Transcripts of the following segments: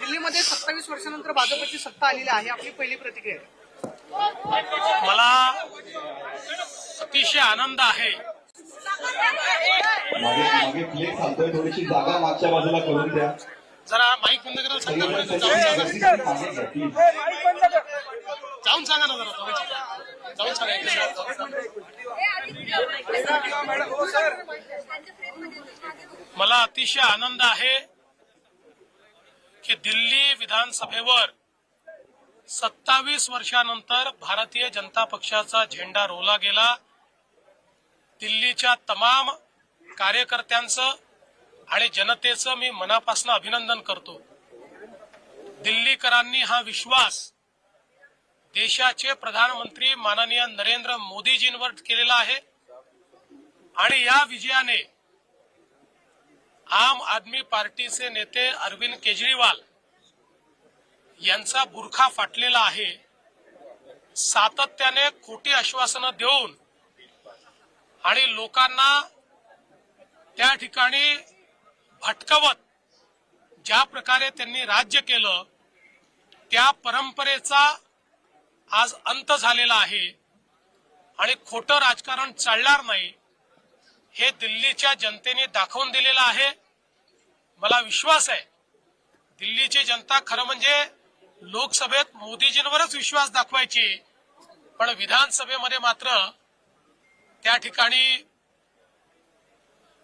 दिल्लीमध्ये सत्तावीस वर्षानंतर भाजपची सत्ता आलेली आहे आपली पहिली प्रतिक्रिया. मला अतिशय आनंद आहे. थोडीशी जागा मागच्या बाजूला करून द्या. जरा माईक बंद करायला सांगा. जाऊन सांगा ना जरा जाऊन सांगा मला अतिशय आनंद आहे. की दिल्ली विधानसभेवर सत्तावीस वर्षानंतर भारतीय जनता पक्षाचा झेंडा रोवला गेला. दिल्लीच्या तमाम कार्यकर्त्यांचं आणि जनतेचं मी मनापासून अभिनंदन करतो. दिल्लीकरांनी हा विश्वास देशाचे प्रधानमंत्री माननीय नरेंद्र मोदीजींवर केलेला आहे. आणि या विजयाने आम आदमी पार्टीचे नेते अरविंद केजरीवाल यांचा बुरखा फाटलेला आहे. सातत्याने खोटी आश्वासनं देऊन आणि लोकांना त्या ठिकाणी भटकवत ज्या प्रकारे त्यांनी राज्य केलं त्या परंपरेचा आज अंत झालेला आहे. आणि खोटं राजकारण चालणार नाही. हे दिल्लीच्या जनतेने दाखवून दिलेलं आहे. मला विश्वास आहे. दिल्लीची जनता खरं म्हणजे लोकसभेत मोदीजींवरच विश्वास दाखवायची. पण विधानसभेमध्ये मात्र त्या ठिकाणी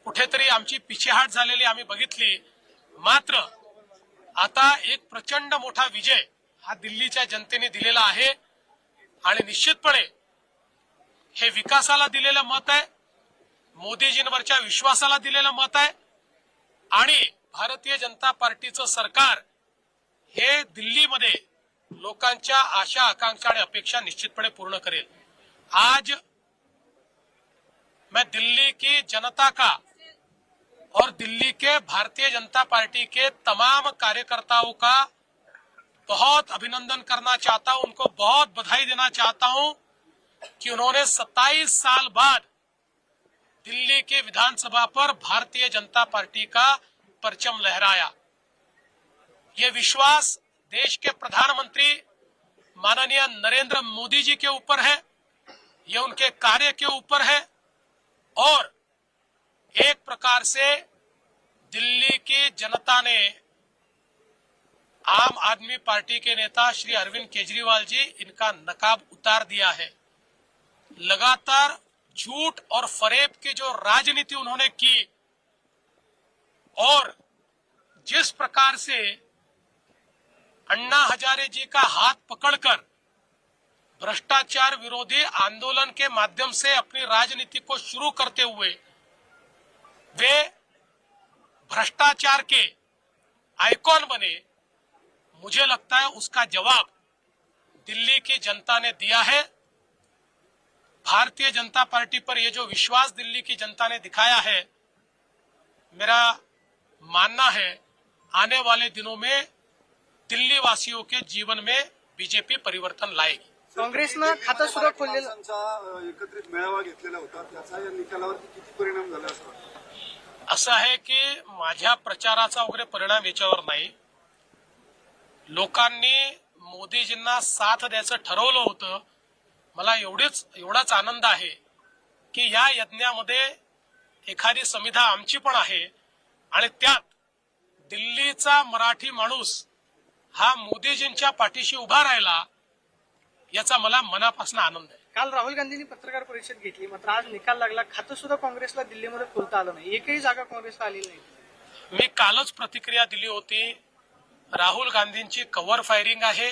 कुठेतरी आमची पिछेहाट झालेली आम्ही बघितली. मात्र आता एक प्रचंड मोठा विजय हा दिल्लीच्या जनतेने दिलेला आहे. आणि निश्चितपणे हे विकासाला दिलेलं मत आहे. मोदीजींवरच्या विश्वासाला दिलेलं मत आहे. आणि भारतीय जनता पार्टीचं सरकार हे दिल्लीमध्ये लोकांच्या आशा आकांक्षा आणि अपेक्षा निश्चितपणे पूर्ण करेल. आज मैं दिल्ली की जनता का और दिल्ली के भारतीय जनता पार्टी के तमाम कार्यकर्ताओं का बहुत अभिनंदन करना चाहता हूं उनको बहुत बधाई देना चाहता हूं कि उन्होंने 27 साल बाद दिल्ली के विधानसभा पर भारतीय जनता पार्टी का परचम लहराया। ये विश्वास देश के प्रधानमंत्री माननीय नरेंद्र मोदी जी के ऊपर है, ये उनके कार्य के ऊपर है और एक प्रकार से दिल्ली की जनता ने आम आदमी पार्टी के नेता श्री अरविंद केजरीवाल जी इनका नकाब उतार दिया है। लगातार झूठ और फरेब की जो राजनीति उन्होंने की, और जिस प्रकार से अन्ना हजारे जी का हाथ पकड़कर भ्रष्टाचार विरोधी आंदोलन के माध्यम से अपनी राजनीति को शुरू करते हुए, वे भ्रष्टाचार के आइकॉन बने, मुझे लगता है उसका जवाब दिल्ली की जनता ने दिया है। भारतीय जनता पार्टी पर ये जो विश्वास दिल्ली की जनता ने दिखाया है मेरा मानना है आने वाले दिनों में दिल्ली वासियों के जीवन में बीजेपी परिवर्तन लाएगी। काँग्रेसनं खातं सुद्धा खोललेलं एकत्रित मेळावा घेतलेला होता. त्याचा या निकालावरती किती परिणाम झाला असं असं आहे की माझ्या प्रचाराचा वगैरे परिणाम याच्यावर नाही. लोकांनी मोदीजींना साथ द्यायचं ठरवलं होतं. मला एवढीच एवढाच आनंद आहे की या यज्ञामध्ये एखादी समिधा आमची पण आहे. आणि त्यात दिल्लीचा मराठी माणूस हा मोदीजींच्या पाठीशी उभा राहिला याचा मला मनापासून आनंद आहे. काल राहुल गांधींनी पत्रकार परिषद घेतली मात्र आज निकाल लागला. खातं सुद्धा काँग्रेसला दिल्लीमध्ये खोलता आलं नाही. एकही जागा काँग्रेसला आलेली नाही. मी कालच प्रतिक्रिया दिली होती. राहुल गांधींची कव्हर फायरिंग आहे.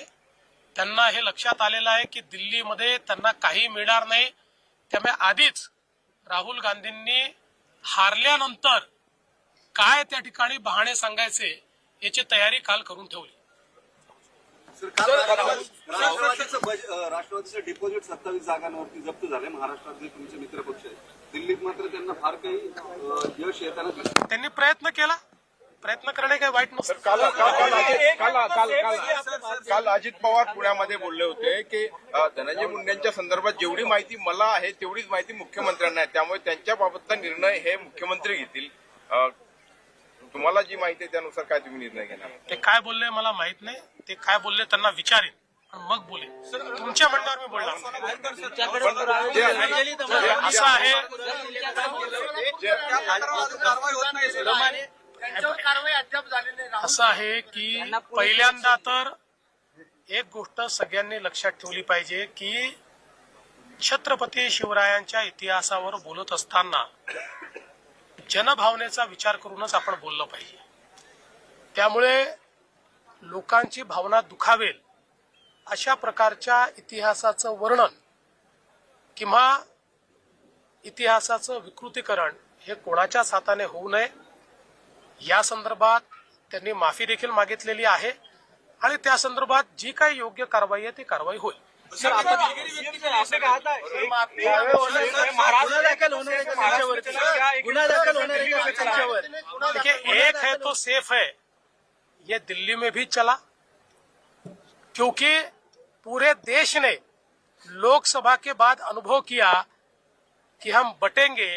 त्यांना हे लक्षात आलेलं आहे की दिल्लीमध्ये त्यांना काही मिळणार नाही. त्यामुळे आधीच राहुल गांधींनी हारल्यानंतर काय त्या ठिकाणी बहाणे सांगायचे याची तयारी काल करून ठेवली. राष्ट्रवादीचं डिपॉझिट सत्तावीस जागांवरती जप्त झाले. महाराष्ट्रातले तुमचे मित्रपक्ष आहेत. दिल्लीत मात्र त्यांना फार काही यश येताना त्यांनी प्रयत्न केला. प्रयत्न करणे काही वाईट नसतं काल काल काल अजित काल काल काल काल अजित पवार पुण्यामध्ये बोलले होते की धनंजय मुंडेंच्या संदर्भात जेवढी माहिती मला आहे तेवढीच माहिती मुख्यमंत्र्यांना आहे त्यामुळे त्यांच्या बाबतचा निर्णय हे मुख्यमंत्री घेतील तुम्हाला जी माहिती आहे त्यानुसार काय तुम्ही निर्णय घेणार ते काय बोलले मला माहीत नाही ते काय बोलले त्यांना विचारेन आणि मग बोले तुमच्या म्हणण्यावर मी बोलणार असं आहे असं आहे की पहिल्यांदा तर एक गोष्ट सगळ्यांनी लक्षात ठेवली पाहिजे की छत्रपती शिवरायांच्या इतिहासावर बोलत असताना जनभावनेचा विचार करूनच आपण बोललं पाहिजे. त्यामुळे लोकांची भावना दुखावेल अशा प्रकारच्या इतिहासाचं वर्णन किंवा इतिहासाचं विकृतीकरण हे कोणाच्याच हाताने होऊ नये. या संदर्भात त्यांनी माफ़ी देखील मागितलेली आहे आणि त्या संदर्भात जी काही योग्य कारवाई आहे ती कारवाई होईल. सर का का? त्यांच्यावर? देखिए एक है तो सेफ़ है ये दिल्ली में भी चला. क्योंकि पूरे देश ने लोकसभा के बाद अनुभव किया कि हम बटेंगे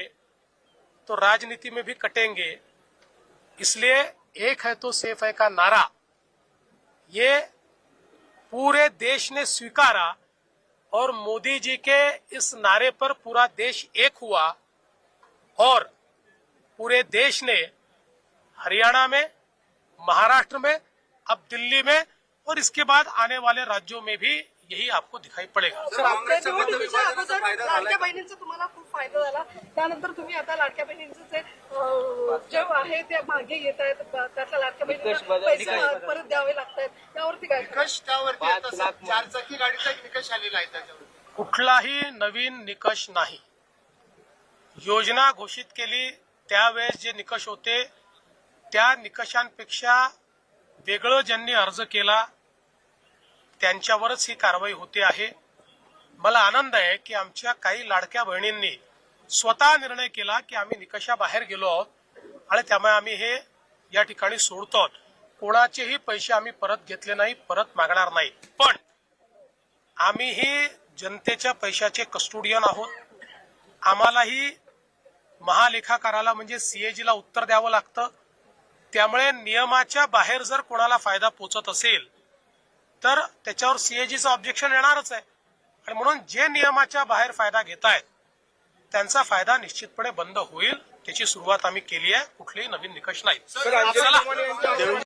तो राजनीति में भी कटेंगे इसलिए एक है तो सेफ़ है का नारा। ये पूरे देश ने स्वीकारा और मोदी जी के इस नारे पर पूरा देश एक हुआ और पूरे देश ने हरियाणा में, महाराष्ट्र में, अब दिल्ली में और इसके बाद आने वाले राज्यों में भी यही आपको दिखाई पड़ेगा। लाडक्या? बहिणींचा तुम्हाला खूप फायदा झाला. त्यानंतर तुम्ही आता लाडक्या बहिणींचं जे अं, जे आहे ते मागे येत आहेत. त्यातल्या लाडक्या बहिणींना पैसे परत द्यावे लागत आहेत त्यावरती काय निकष त्यावरती असत. चारचाकी गाडीचा एक निकष आलेला आहे त्याच्यावर कुठलाही नवीन निकष नाही. योजना घोषित केली त्यावेळेस जे निकष होते त्या निकषांपेक्षा वेगळं ज्यांनी अर्ज केला त्यांच्यावरच ही कारवाई होते आहे. मला आनंद आहे की आमच्या काही लाडक्या बहिणींनी स्वतः निर्णय केला की आम्ही निकषाबाहेर गेलो आहोत आणि त्यामुळे आम्ही हे या ठिकाणी सोडतो आहोत. कोणाचेही पैसे आम्ही परत घेतले नाही परत मागणार नाही. पण आम्हीही जनतेच्या पैशाचे कस्टोडियन आहोत. आम्हालाही महालेखाकाराला म्हणजे सीएजीला उत्तर द्यावं लागतं. त्यामुळे नियमाच्या बाहेर जर कोणाला फायदा पोचत असेल तर त्याच्यावर सीएजीचं ऑब्जेक्शन येणारच आहे. आणि म्हणून जे नियमाच्या बाहेर फायदा घेत आहेत त्यांचा फायदा निश्चितपणे बंद होईल त्याची सुरुवात आम्ही केली आहे. कुठलेही नवीन निकष नाही